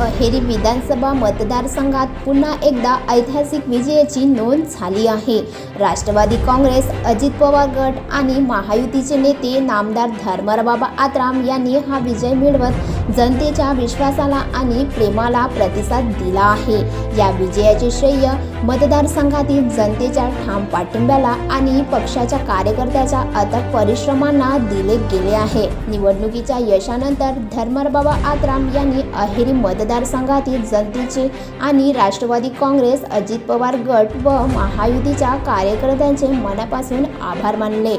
अहेरी विधानसभा मतदारसंघात पुन्हा एकदा ऐतिहासिक विजयाची नोंद झाली आहे. राष्ट्रवादी काँग्रेस अजित पवार गट आणि महायुतीचे नेते नामदार धर्मरबाबा आत्राम यांनी हा विजय मिळवत जनतेच्या विश्वासाला आणि प्रेमाला प्रतिसाद दिला आहे. या विजयाचे श्रेय मतदारसंघातील जनतेच्या ठाम पाठिंब्याला आणि पक्षाच्या कार्यकर्त्याच्या अथक परिश्रमांना दिले गेले आहे. निवडणुकीच्या यशानंतर धर्मरबाबा आत्राम यांनी अहेरी मतदारसंघातील जनतेचे आणि राष्ट्रवादी काँग्रेस अजित पवार गट व महायुतीच्या कार्यकर्त्यांचे मनापासून आभार मानले.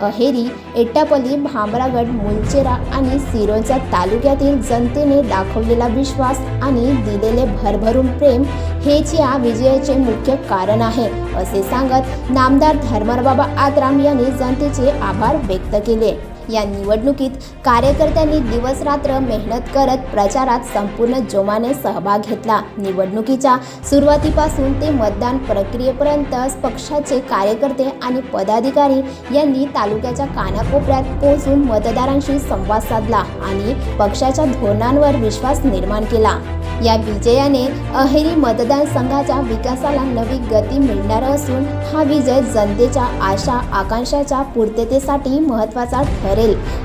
अहेरी एट्टापल्ली भामरागड मुलचेरा आणि सिरोंचा तालुक्यातील जनतेने दाखवलेला विश्वास आणि दिलेले भरभरून प्रेम हेच या विजयाचे मुख्य कारण आहे असे सांगत नामदार धर्मरबाबा आत्राम यांनी जनतेचे आभार व्यक्त केले. या निवडणुकीत कार्यकर्त्यांनी दिवस रात्र मेहनत करत प्रचारात संपूर्ण जोमाने सहभाग घेतला. निवडणुकीच्या सुरुवातीपासून ते मतदान प्रक्रियेपर्यंत पक्षाचे कार्यकर्ते आणि पदाधिकारी यांनी तालुक्याच्या कानाकोपऱ्यात पोहोचून मतदारांशी संवाद साधला आणि पक्षाच्या धोरणांवर विश्वास निर्माण केला. या विजयाने अहेरी मतदान संघाच्या विकासाला नवी गती मिळणार असून हा विजय जनतेच्या आशा आकांक्षाच्या पूर्ततेसाठी महत्त्वाचा ठरेल.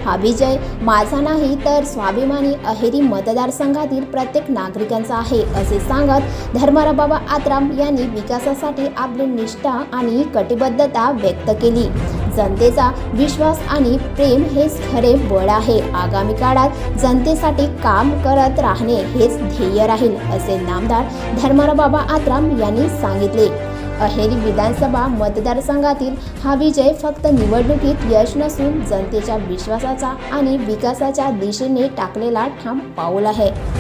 हा विजय माझा नाही तर स्वाभिमानी अहेरी मतदारसंघातील प्रत्येक नागरिकांचा आहे असे सांगत धर्मराबाबा आत्राम यांनी विकासासाठी आपली निष्ठा आणि कटिबद्धता व्यक्त केली. जनतेचा विश्वास आणि प्रेम हेच खरे बळ आहे. आगामी काळात जनतेसाठी काम करत राहणे हेच ध्येय राहील असे नामदार धर्मराबाबा आत्राम यांनी सांगितले. अहेरी विधानसभा मतदारसंघातील हा विजय फक्त निवडणुकीत यश नसून जनतेच्या विश्वासाचा आणि विकासाच्या दिशेने टाकलेला ठाम पाऊल आहे.